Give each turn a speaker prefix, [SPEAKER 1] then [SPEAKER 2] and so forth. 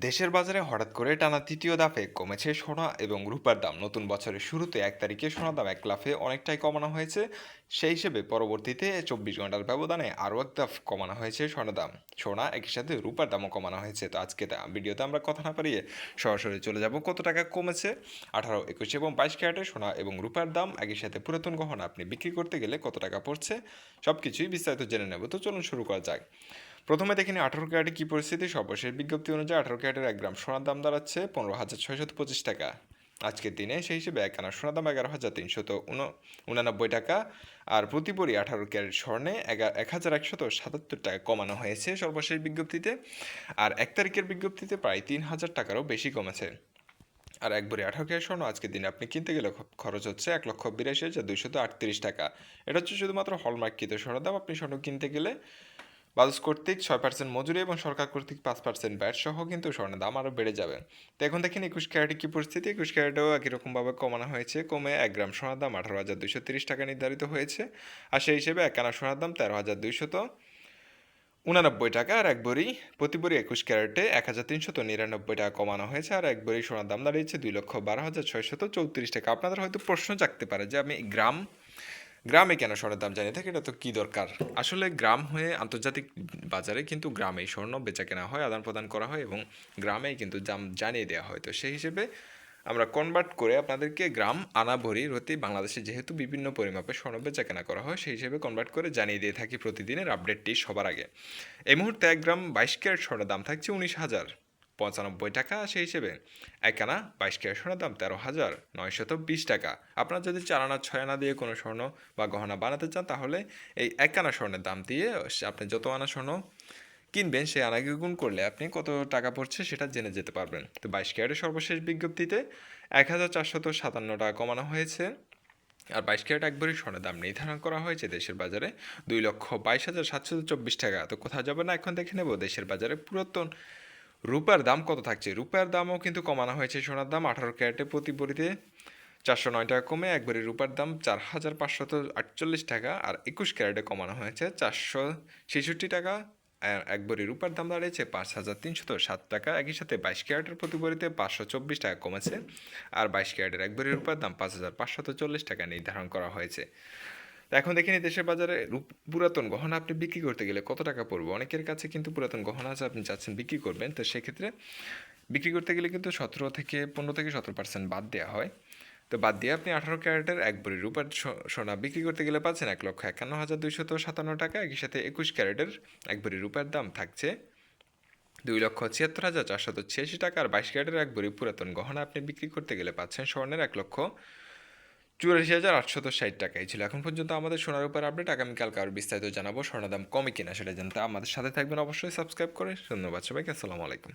[SPEAKER 1] দেশের বাজারে হঠাৎ করে টানা তৃতীয় দাফে কমেছে সোনা এবং রূপার দাম। নতুন বছরের শুরুতে এক তারিখে সোনার দাম এক লাফে অনেকটাই কমানো হয়েছে। সেই হিসেবে পরবর্তীতে চব্বিশ ঘণ্টার ব্যবধানে আরও এক দাফ কমানো হয়েছে সোনার দাম। সোনা একই সাথে রূপার দামও কমানো হয়েছে। তো আজকে তা- ভিডিওতে আমরা কথা না পারিয়ে সরাসরি চলে যাব। কত টাকা কমেছে? আঠারো, একুশ এবং বাইশ ক্যারেটের সোনা এবং রূপার দাম একই সাথে পুরাতন গহনা আপনি বিক্রি করতে গেলে কত টাকা পড়ছে? সব কিছুই বিস্তারিত জেনে নেব। তো চলুন শুরু করা যাক। প্রথমে দেখে নিই আঠারো ক্যারেটে কী পরিস্থিতি? সর্বশেষ বিজ্ঞপ্তি অনুযায়ী আঠারো ক্যারেটের এক গ্রাম সোনার দাম দাঁড়াচ্ছে পনেরো হাজার ছয়শত পঁচিশ টাকা। আজকের দিনে সেই হিসেবে এক আনা সোনার দাম এগারো হাজার তিনশত উনানব্বই টাকা। আর প্রতি ভরি আঠারো ক্যারেট স্বর্ণে এক হাজার একশত সাতাত্তর টাকা কমানো হয়েছে সর্বশেষ বিজ্ঞপ্তিতে। আর এক তারিখের বিজ্ঞপ্তিতে প্রায় তিন হাজার টাকারও বেশি কমেছে। আর এক ভরি আঠারো ক্যারেট স্বর্ণ আজকের দিনে আপনি কিনতে গেলে খরচ হচ্ছে এক লক্ষ বিরাশি হাজার দুইশত আটত্রিশ টাকা। এটা হচ্ছে শুধুমাত্র হলমার্ককৃত স্বর্ণের দাম। আপনি স্বর্ণ কিনতে গেলে বালুস কর্তৃক ছয় পার্সেন্ট মজুরি এবং সরকার কর্তৃক পাঁচ পার্সেন্ট ব্যাট সহ কিন্তু স্বর্ণের দাম আরও বেড়ে যাবে। তো এখন দেখেন একুশ ক্যারেটে কী পরিস্থিতি? একুশ ক্যারেটেও একই রকমভাবে কমানো হয়েছে। কমে এক গ্রাম সোনার দাম আঠারো হাজার দুইশো তিরিশ টাকা নির্ধারিত হয়েছে। আর সেই হিসেবে এক আনা সোনার দাম তেরো হাজার দুইশত উনানব্বই টাকা। আর এক বড়ি, প্রতি বড়ি একুশ ক্যারেটে এক হাজার তিনশত নিরানব্বই টাকা কমানো হয়েছে। আর এক বড়ি সোনার দাম দাঁড়িয়েছে দুই লক্ষ বারো হাজার ছয়শত চৌত্রিশ টাকা। আপনাদের হয়তো প্রশ্ন জাগতে পারে যে আমি গ্রাম গ্রামে কেন স্বর্ণের দাম জানিয়ে থাকি? এটা তো কী দরকার? আসলে গ্রাম হয়ে আন্তর্জাতিক বাজারে কিন্তু গ্রামেই স্বর্ণ বেচা কেনা হয়, আদান প্রদান করা হয় এবং গ্রামেই কিন্তু দাম জানিয়ে দেওয়া হয়। তো সেই হিসেবে আমরা কনভার্ট করে আপনাদেরকে গ্রাম আনা ভরি রতি বাংলাদেশে যেহেতু বিভিন্ন পরিমাপে স্বর্ণ বেচা কেনা করা হয়, সেই হিসেবে কনভার্ট করে জানিয়ে দিয়ে থাকি প্রতিদিনের আপডেটটি সবার আগে। এই মুহূর্তে এক গ্রাম বাইশ ক্যারেট স্বর্ণের দাম থাকছে উনিশ হাজার। পঁচানব্বই টাকা সেই হিসেবে। এক আনা বাইশ ক্যারেট স্বর্ণের দাম তেরো হাজার নয়শত বিশ টাকা। আপনারা যদি চার আনা ছয় আনা দিয়ে কোনো স্বর্ণ বা গহনা বানাতে চান, তাহলে এই এক আনা স্বর্ণের দাম দিয়ে আপনি যত আনা স্বর্ণ কিনবেন, সেই আনাকে গুণ করলে আপনি কত টাকা পড়ছে সেটা জেনে যেতে পারবেন। তো বাইশ ক্যারেটের সর্বশেষ বিজ্ঞপ্তিতে এক হাজার চারশত সাতান্ন টাকা কমানো হয়েছে। আর বাইশ ক্যারেট একবারই স্বর্ণের দাম নির্ধারণ করা হয়েছে দেশের বাজারে দুই লক্ষ বাইশ হাজার সাতশো চব্বিশ টাকা। তো কোথাও যাবে না, এখন দেখে নেব দেশের বাজারে পুরাতন রূপার দাম কত থাকছে? রূপার দামও কিন্তু কমানো হয়েছে, সোনার দাম আঠারো ক্যারেটে প্রতি বড়িতে চারশো নয় টাকা কমে, একবারে রূপার দাম চার হাজার পাঁচশত আটচল্লিশ টাকা আর একুশ ক্যারেটে কমানো হয়েছে চারশো ছেষট্টি টাকা। এক ভরি রূপার দাম দাঁড়িয়েছে পাঁচ হাজার তিনশত সাত টাকা, একই সাথে বাইশ ক্যারেটের প্রতি ভরিতে পাঁচশো চব্বিশ টাকা কমেছে। আর বাইশ ক্যারেটের এক ভরি রূপার দাম পাঁচ হাজার পাঁচশত চল্লিশ টাকা নির্ধারণ করা হয়েছে। তো এখন দেখে নিই দেশের বাজারে পুরাতন গহনা আপনি বিক্রি করতে গেলে কত টাকা পড়বে? অনেকের কাছে কিন্তু পুরাতন গহনা আছে, আপনি চাচ্ছেন বিক্রি করবেন। তো সেক্ষেত্রে বিক্রি করতে গেলে কিন্তু সতেরো থেকে পনেরো থেকে সতেরো পার্সেন্ট বাদ দেওয়া হয়। তো বাদ দিয়ে আপনি আঠারো ক্যারেটের এক ভরি রূপার সোনা বিক্রি করতে গেলে পাচ্ছেন এক লক্ষ একান্ন হাজার দুইশত সাতান্ন টাকা। একই সাথে একুশ ক্যারেটের এক ভরি রূপার দাম থাকছে দুই লক্ষ ছিয়াত্তর হাজার চারশত ছিয়াশি টাকা। আর বাইশ ক্যারেটের এক ভরি পুরাতন গহনা আপনি বিক্রি করতে গেলে পাচ্ছেন স্বর্ণের এক লক্ষ চুরাশি হাজার আটশত ষাট টাকাই ছিল। এখন পর্যন্ত আমাদের সোনার উপর আপডেট। আগামীকাল আরও বিস্তারিত জানাব। সোনার দাম কমে কিনা সেটা জানতে আমাদের সাথে থাকবেন। অবশ্যই সাবস্ক্রাইব করে। ধন্যবাদ সবাইকে। আসসালামু আলাইকুম।